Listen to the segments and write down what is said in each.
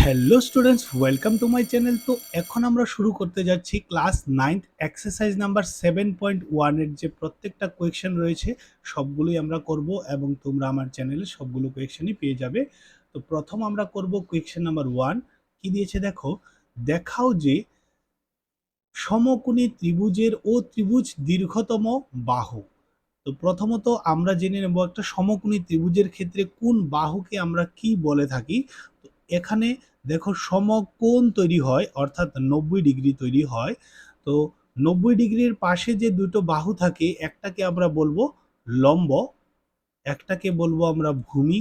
Hello students welcome to my channel তো এখন আমরা শুরু করতে যাচ্ছি class ninth exercise number seven point ওয়ানের যে প্রত্যেকটা কোয়েকশন রয়েছে, সবগুলোই আমরা করব এবং তোমরা আমার চ্যানেলে সবগুলো কোয়েকশনই পেয়ে যাবে। তো প্রথম আমরা করব কোয়েকশন নাম্বার ওয়ান কি দিয়েছে দেখো? দেখাও যে সমকোণী ত্রিভুজের ও ত্রিভুজ দীর্ঘতম বাহু। তো প্রথমত আমরা জেনে নেব একটা সমকোণী ত্রিভুজের ক্ষেত্রে কোন বাহুকে আমরা কি বলে থাকি? তো এখানে দেখো সমকোণ তৈরি হয়, অর্থাৎ নব্বই ডিগ্রি তৈরি হয়। তো নব্বই ডিগ্রির পাশে যে দুটো বাহু থাকে, একটাকে আমরা বলব লম্ব, একটাকে বলব আমরা ভূমি,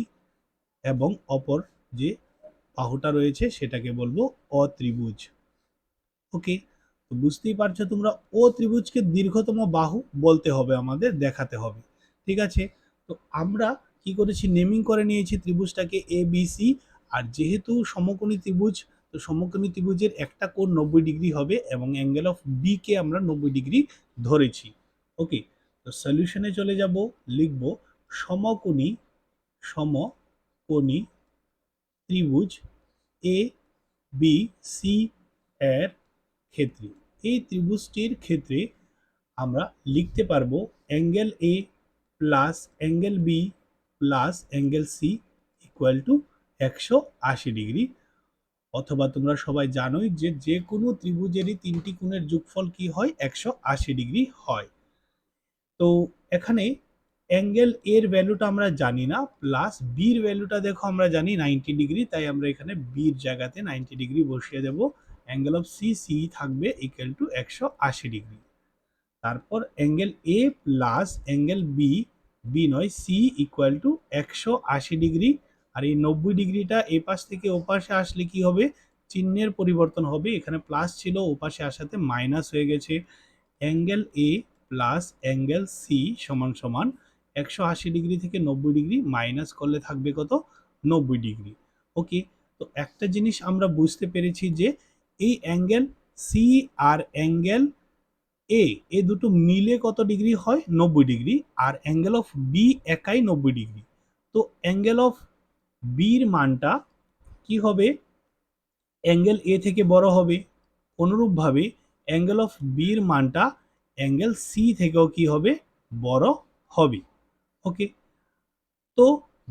এবং অপর যে বাহুটা রয়েছে সেটাকে বলব অত্রিভুজ। ওকে? তো বুঝতেই পারছ তোমরা ও ত্রিভুজকে দীর্ঘতম বাহু বলতে হবে আমাদের, দেখাতে হবে। ঠিক আছে? তো আমরা কি করেছি? নেমিং করে নিয়েছি ত্রিভুজটাকে এ বি সি আর যেহেতু সমকোণী ত্রিভুজ, তো সমকোণী ত্রিভুজের একটা কোণ নব্বই ডিগ্রি হবে এবং অ্যাঙ্গেল অফ বি কে আমরা নব্বই ডিগ্রি ধরেছি। ওকে তো সলিউশনে চলে যাব, লিখব সমকোণী সমকোণী ত্রিভুজ এ বি সি এর ক্ষেত্রে। এই ত্রিভুজটির ক্ষেত্রে আমরা লিখতে পারব angle A plus angle B plus angle C equal to একশো আশি ডিগ্রি। অথবা তোমরা সবাই জানোই যে যে কোনো ত্রিভুজেরই তিনটি কোণের যোগফল কি হয়? একশো আশি ডিগ্রি হয়। তো এখানে অ্যাঙ্গেল এর ভ্যালুটা আমরা জানি না, প্লাস বির ভ্যালুটা দেখো আমরা জানি নাইনটি ডিগ্রি, তাই আমরা এখানে বির জায়গাতে নাইনটি ডিগ্রি বসিয়ে দেব। অ্যাঙ্গেল অফ সি সি থাকবে ইকুয়াল টু একশো আশি ডিগ্রি। তারপর angle A plus angle B B নয়, সি ইকুয়াল টু একশো আশি ডিগ্রি। আর এই নব্বই ডিগ্রিটা এ পাশ থেকে ও পাশে আসলে কি হবে? চিহ্নের পরিবর্তন হবে। এখানে প্লাস ছিল, ও পাশে আসাতে মাইনাস হয়ে গেছে। Angle A plus angle C সমান সমান একশো আশি ডিগ্রি থেকে নব্বই ডিগ্রি মাইনাস করলে থাকবে কত? নব্বই ডিগ্রি। ওকে তো একটা জিনিস আমরা বুঝতে পেরেছি যে এই অ্যাঙ্গেল সি আর অ্যাঙ্গেল এ এ দুটো মিলে কত ডিগ্রি হয়? নব্বই ডিগ্রি। আর অ্যাঙ্গেল অফ বি একাই নব্বই ডিগ্রি। তো অ্যাঙ্গেল অফ বির মানটা কি হবে? অ্যাঙ্গেল এ থেকে বড় হবে। অনুরূপভাবে অ্যাঙ্গেল অফ বির মানটা অ্যাঙ্গেল সি থেকেও কি হবে? বড় হবে। ওকে তো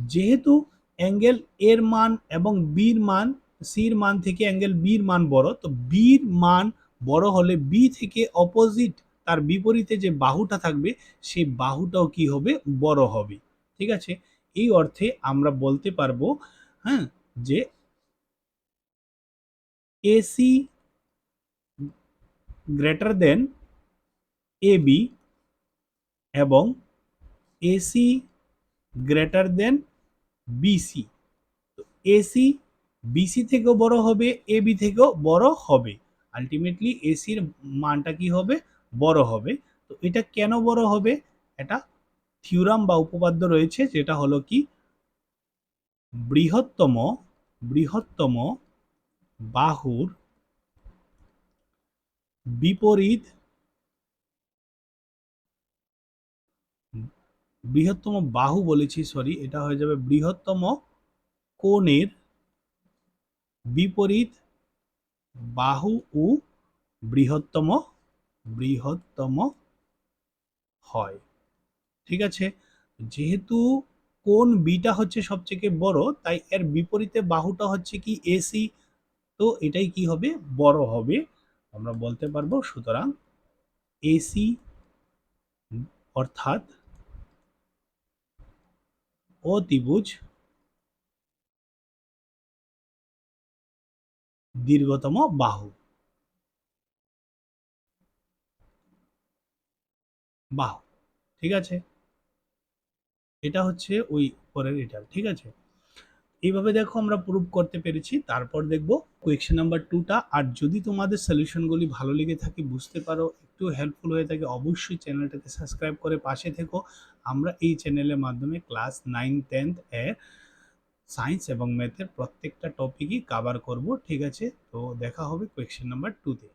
যেহেতু অ্যাঙ্গেল এর মান এবং বির মান সির মান থেকে অ্যাঙ্গেল বির মান বড়, তো বির মান বড় হলে বি থেকে অপোজিট তার বিপরীতে যে বাহুটা থাকবে, সেই বাহুটাও কি হবে? বড় হবে। ঠিক আছে? এই অর্থে আমরা বলতে পারব হ্যাঁ যে AC greater than A B এবং এসি গ্রেটার দেন বিসি তো এসি বিসি থেকেও বড় হবে এ বি থেকেও বড় হবে। আলটিমেটলি এসির মানটা কি হবে? বড় হবে। তো এটা কেন বড় হবে? এটা থিওরাম বা উপপাদ্য রয়েছে, যেটা হলো কি? বৃহত্তম বৃহত্তম বাহুর বিপরীত বৃহত্তম বাহু বলেছি সরি এটা হয়ে যাবে বৃহত্তম কোণের বিপরীত বাহু ও বৃহত্তম বৃহত্তম হয়। ঠিক আছে? যেহেতু কোন বিটা হচ্ছে সবচেয়ে বড়, তাই এর বিপরীতে বাহুটা হচ্ছে কি এসি তো এটাই কি হবে? বড় হবে। আমরা বলতে পারব সুতরাং এসি অর্থাৎ অতিভুজ দীর্ঘতম বাহু। বাহু, ঠিক আছে? এটা হচ্ছে ওই পরের এটা ঠিক আছে? এইভাবে দেখো আমরা প্রুভ করতে পেরেছি, তারপর দেখব কোয়েকশন নাম্বার টুটা আর যদি তোমাদের সলিউশনগুলি ভালো লেগে থাকে, বুঝতে পারো, একটু হেল্পফুল হয়ে থাকে, অবশ্যই চ্যানেলটাকে সাবস্ক্রাইব করে পাশে থেকো। আমরা এই চ্যানেলের মাধ্যমে ক্লাস নাইন টেন্থ এর সায়েন্স এবং ম্যাথের প্রত্যেকটা টপিকই কাভার করব, ঠিক আছে? তো দেখা হবে কোয়েকশন নাম্বার টুতে